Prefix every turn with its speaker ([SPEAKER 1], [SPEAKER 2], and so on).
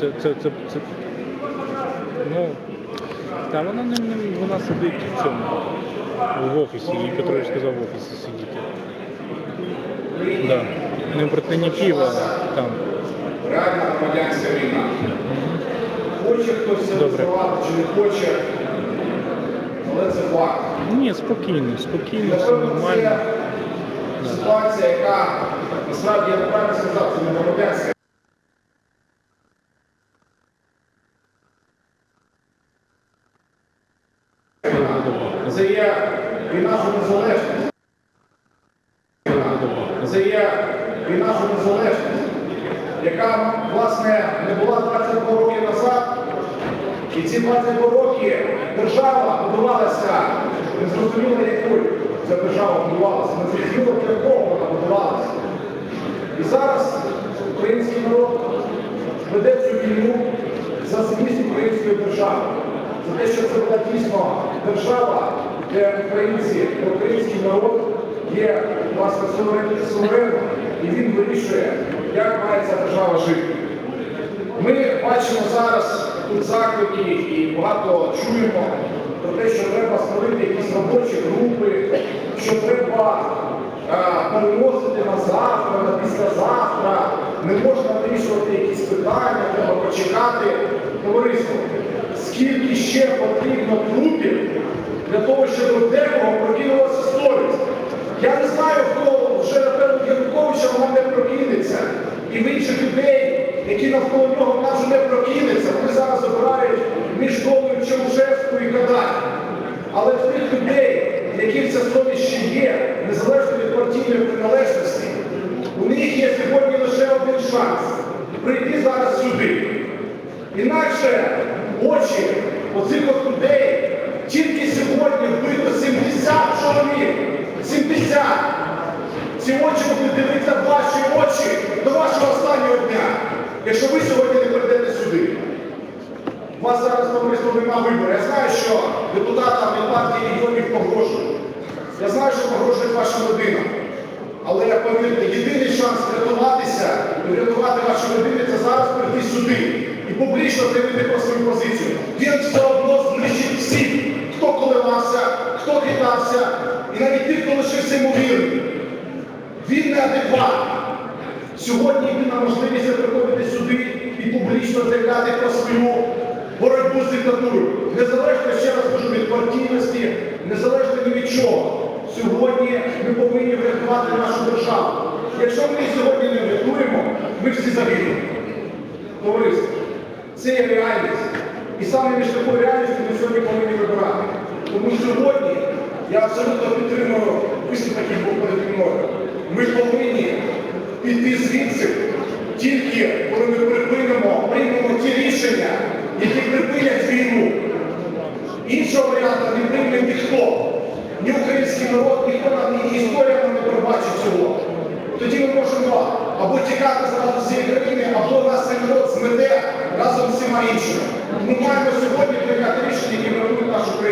[SPEAKER 1] це, це, це, це ну, та вона не, не вона сидить в цьому в офісі, їй Петрович сказав в офісі сидіти. Да. Не Києва, а там.
[SPEAKER 2] Реальна громадянська війна. Хоче хтось це
[SPEAKER 1] Добре.
[SPEAKER 2] визнавати чи не хоче, але це факт.
[SPEAKER 1] Ні, спокійно, спокійно, все
[SPEAKER 2] Напевно,
[SPEAKER 1] нормально.
[SPEAKER 2] це ситуація, яка насправді я неправильно сказав, це не громадянська.
[SPEAKER 1] Добре, добре.
[SPEAKER 2] Це є війна за незалежність. Це є війна за незалежність, яка, власне, не була 22 роки назад. І ці 22 роки держава будувалася, не зрозуміло якою ця держава будувалася, не зрозуміло для кого вона будувалася. І зараз український народ веде цю війну за зміст української держави, за те, що це була дійсно держава, де українці, український народ є власне суверен- суверенним, і він вирішує, як має ця держава жити. Ми бачимо зараз тут заклики і багато чуємо про те, що треба створити якісь робочі групи, що треба е, переносити на завтра, на післязавтра, не можна вирішувати якісь питання, треба почекати. Товариство, скільки ще потрібно трупів для того, щоб в декого прокинулася совість? Я не знаю, хто вже напевно Януковича вона не прокинеться. І в інших людей, які навколо нього вже не прокинеться. Вони зараз обирають між долею Чаушевську і Кадафі. Але в тих людей, яких ця совість є, незалежно від партійної приналежності, у них є сьогодні лише один шанс прийти зараз сюди. Інакше очі оцих от людей тільки сьогодні вбито 70 чоловік. 70! Ці очі будуть дивитися ваші очі до вашого останнього дня, якщо ви сьогодні не прийдете сюди. У вас зараз товариство нема вибору. Я знаю, що депутатам від партії регіонів погрожують. Я знаю, що погрожують вашим родинам. Але повірте, єдиний шанс врятуватися, і врятувати ваші родини це зараз прийти сюди і публічно заявити про свою позицію. Він все одно знищить всіх, хто коливався, хто хитався, і навіть тих, хто лишився йому вірним. Він неадекватний. Сьогодні єдина можливість приходити сюди і публічно заявляти про свою боротьбу з диктатурою. Незалежно, ще раз кажу, від партійності, незалежно ні від чого. Сьогодні ми повинні врятувати нашу державу. Якщо ми сьогодні не врятуємо, ми всі загинемо. Товариство, це є реальність. І саме між такою реальністю ми сьогодні повинні вибирати. Тому сьогодні я абсолютно підтримую виступ, який був перед мною. Ми повинні піти звідси тільки коли ми припинимо, приймемо ті рішення, які припинять війну. Іншого варіанту не прийме ніхто. Ні український народ, ніхто нам, ні історія нам не пробачить цього. Тоді ми можемо або тікати з цієї країни, або нас цей народ разом з всіма іншими. Ми маємо сьогодні прийняти рішення, які врятують нашу країну.